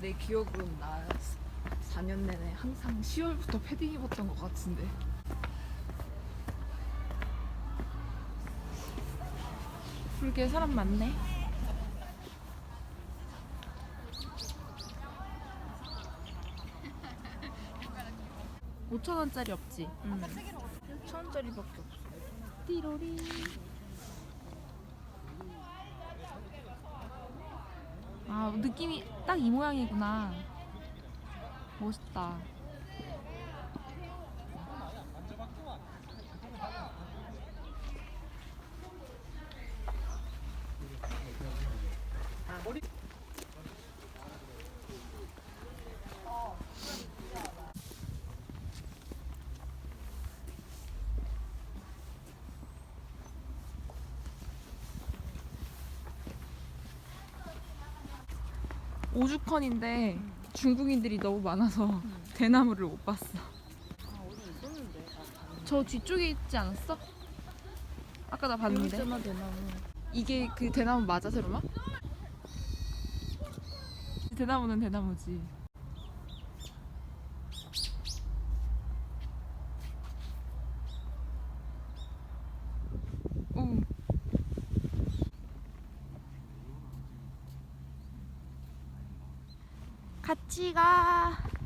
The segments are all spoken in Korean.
내 기억으로는 나 4년 내내 항상 10월부터 패딩 입었던 것 같은데. 그렇게 사람 많네. 5천 원짜리 없지? 응. 1천 원짜리밖에 없어. 띠로리. 아 느낌이 딱 이 모양이구나. 멋있다. 오죽헌인데 중국인들이 너무 많아서 대나무를 못 봤어. 저 뒤쪽에 있지 않았어? 아까 나 봤는데. 대나무. 이게 그 대나무 맞아, 세로마? 대나무는 대나무지. 오. 같이 가.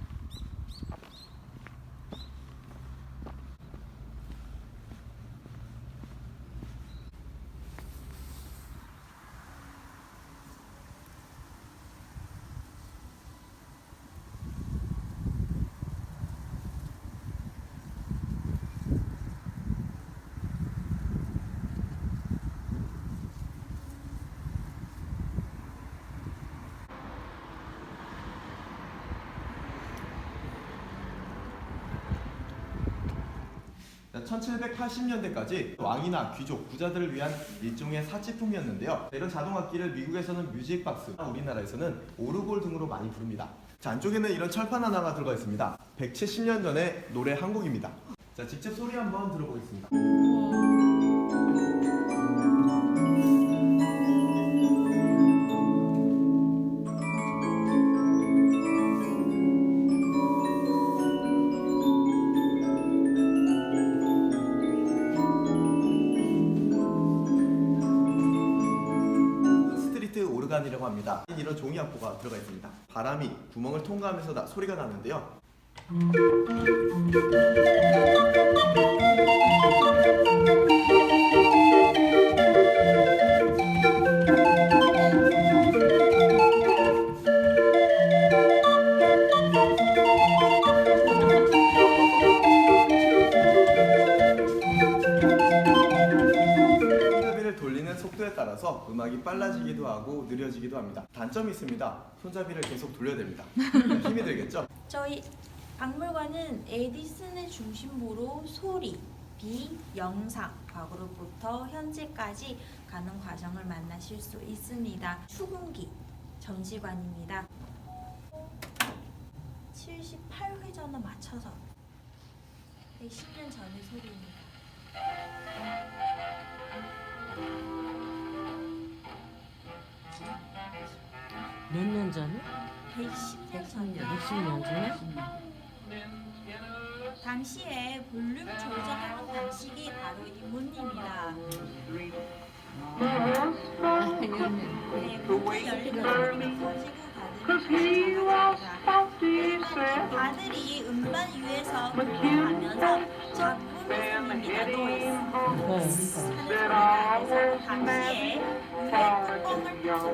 1780년대까지 왕이나 귀족, 부자들을 위한 일종의 사치품이었는데요. 이런 자동악기를 미국에서는 뮤직박스, 우리나라에서는 오르골 등으로 많이 부릅니다. 자, 안쪽에는 이런 철판 하나가 들어가 있습니다. 170년 전의 노래 한 곡입니다. 자, 직접 소리 한번 들어보겠습니다. 스트 리트 오르간이라고 합니다. 이런 종이 악보가 들어가 있습니다. 바람이 구멍을 통과하면서 나, 소리가 나는데요. 빨라지기도 하고 느려지기도 합니다. 단점이 있습니다. 손잡이를 계속 돌려야 됩니다. 힘이 들겠죠? 저희 박물관은 에디슨을 중심으로 소리, 비, 영상, 과거로부터 현재까지 가는 과정을 만나실 수 있습니다. 추궁기 전시관입니다. 78회전을 맞춰서 110년 전의 소리입니다. 몇 년 전에? 110년 전이요. 110년 전에? 당시에 볼륨 조정하는 방식이 바로 이 문입니다. 네, 열리면 소리가 커지고 바늘이 전화합니다. 바늘이 음반 위에서 굴러가면서 작품 소리입니다. 노이즈. 하는 소리가 그래서 당시에 위에 이겨서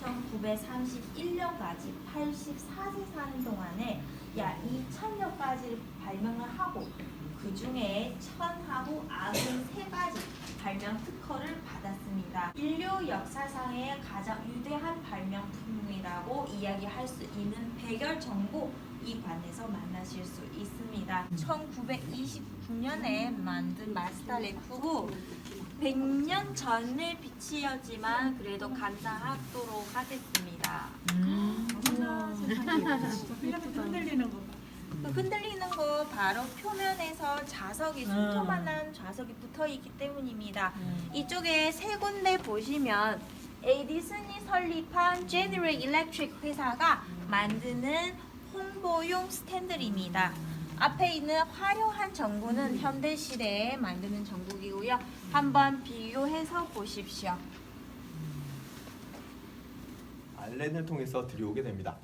1931년까지 84세 사는 동안에 약 2천여 가지를 발명을 하고 그 중에 천하고 93가지 발명 특허를 받았습니다. 인류 역사상의 가장 위대한 발명품이라고 이야기할 수 있는 백열 정보 이 관에서 만나실 수 있습니다. 1929년에 만든 마스터 램프고 100년 전의 빛이었지만 그래도 감상하도록 하겠습니다. 흔들리는 거. 그 흔들리는 거 바로 표면에서 자석이 촘촘한 자석이 붙어 있기 때문입니다. 이쪽에 세 군데 보시면 에디슨이 설립한 제너럴 일렉트릭 회사가 만드는 홍보용 스탠드입니다. 앞에 있는 화려한 전구는 현대 시대에 만드는 전구이고요. 한번 비교해서 보십시오. 알렌을 통해서 들여오게 됩니다.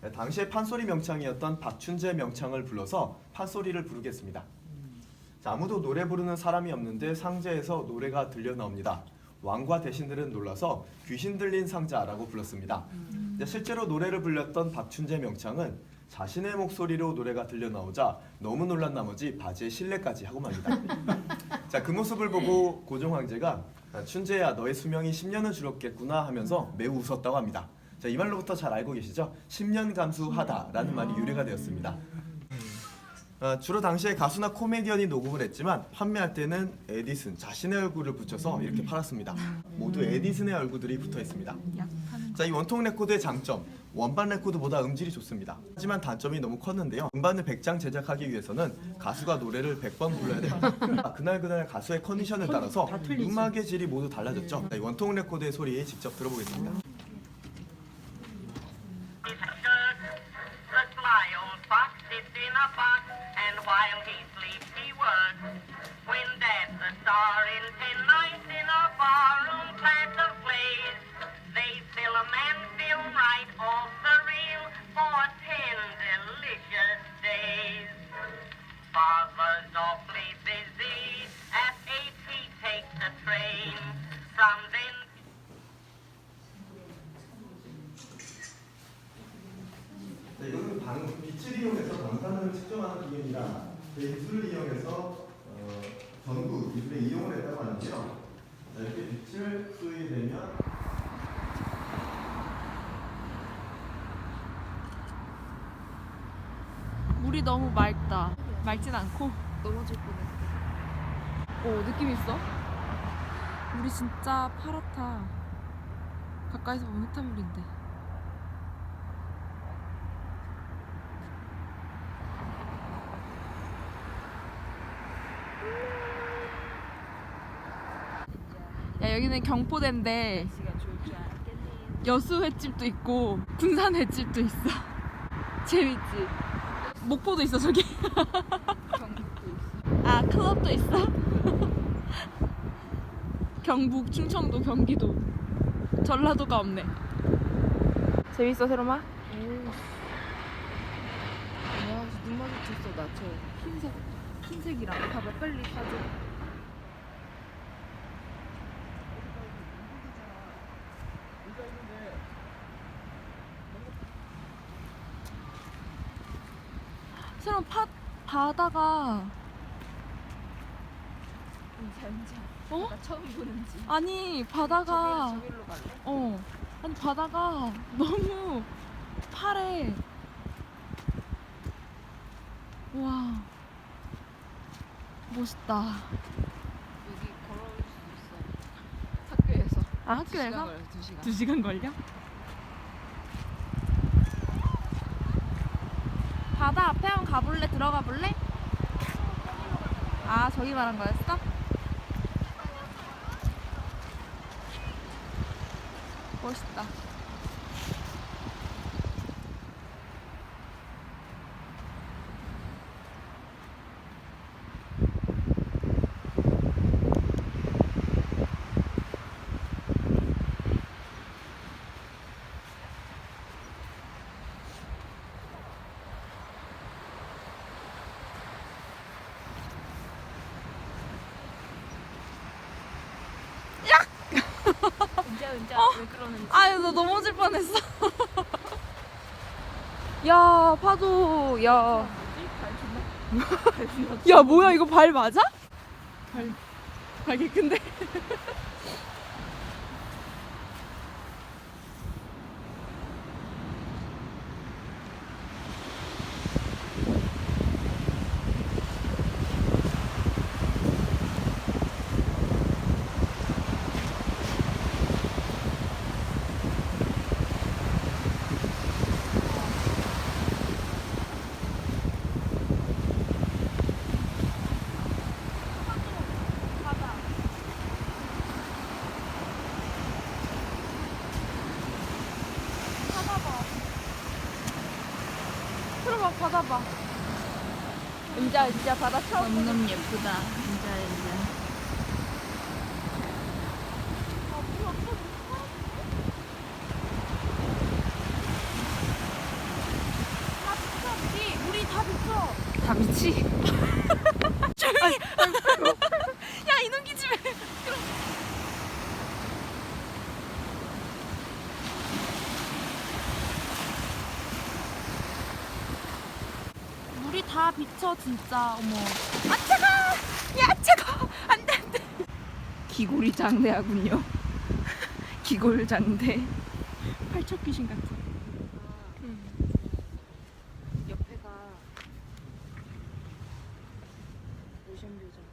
네, 당시의 판소리 명창이었던 박춘재 명창을 불러서 판소리를 부르겠습니다. 자, 아무도 노래 부르는 사람이 없는데 상자에서 노래가 들려 나옵니다. 왕과 대신들은 놀라서 귀신 들린 상자라고 불렀습니다. 이제 실제로 노래를 불렸던 박춘재 명창은 자신의 목소리로 노래가 들려 나오자 너무 놀란 나머지 바지에 실례까지 하고 맙니다. 자, 그 모습을 보고 고종 황제가 아, 춘재야 너의 수명이 10년은 줄었겠구나 하면서 매우 웃었다고 합니다. 자, 이 말로부터 잘 알고 계시죠? 10년 감수하다라는 말이 유래가 되었습니다. 어, 주로 당시에 가수나 코미디언이 녹음을 했지만 판매할 때는 에디슨 자신의 얼굴을 붙여서 이렇게 팔았습니다. 모두 에디슨의 얼굴들이 붙어 있습니다. 자, 이 원통 레코드의 장점 원반 레코드보다 음질이 좋습니다. 하지만 단점이 너무 컸는데요. 음반을 100장 제작하기 위해서는 가수가 노래를 100번 불러야 됩니다. 아, 그날 그날 가수의 컨디션을 따라서. 음악의 질이 모두 달라졌죠. 자, 이 원통 레코드의 소리 직접 들어보겠습니다. 기계입니다. 그 기술을 이용해서 어, 전구 기술에 이용을 했다고 하는데요. 자, 이렇게 빛을 수위되면 물이 너무 맑다. 맑진 않고 넘어질 뻔했어. 오 느낌 있어? 물이 진짜 파랗다. 가까이서 보면 흙탕물인데. 야 여기는 경포대인데. 여수 횟집도 있고 군산 횟집도 있어. 재밌지? 목포도 있어 저기. 아 클럽도 있어. 경북, 충청도, 경기도, 전라도가 없네. 재밌어 세로마? 와, 눈 마주쳤어 나 저 흰색 흰색이랑 봐봐 빨리 사줘. 새로운 파 바다가 어? 나 처음 보는지. 아니 바다가 저기로 갈래? 어 아니 바다가 너무 파래 와 멋있다 여기 걸어올 수 있어. 학교에서. 아 학교에서 걸려, 두 시간. 두 시간 걸려? 바다 앞에 한번 가볼래? 들어가 볼래? 아 저기 말한 거였어? 멋있다. 은자 은자 왜 그러는지. 아유 너 넘어질 뻔했어. 야 파도 야. 야 뭐야 이거 발 맞아? 발 발이 큰데. 바다 봐. 은자 은자 바다 처음 너무너무 예쁘다. 진짜 진짜. 미쳐 진짜. 어머. 아 차가! 야 차가! 안돼 안돼. 기골이 장대하군요. 기골 장대. 팔척 귀신 같아. 음. 옆에가 오션 뷰잖아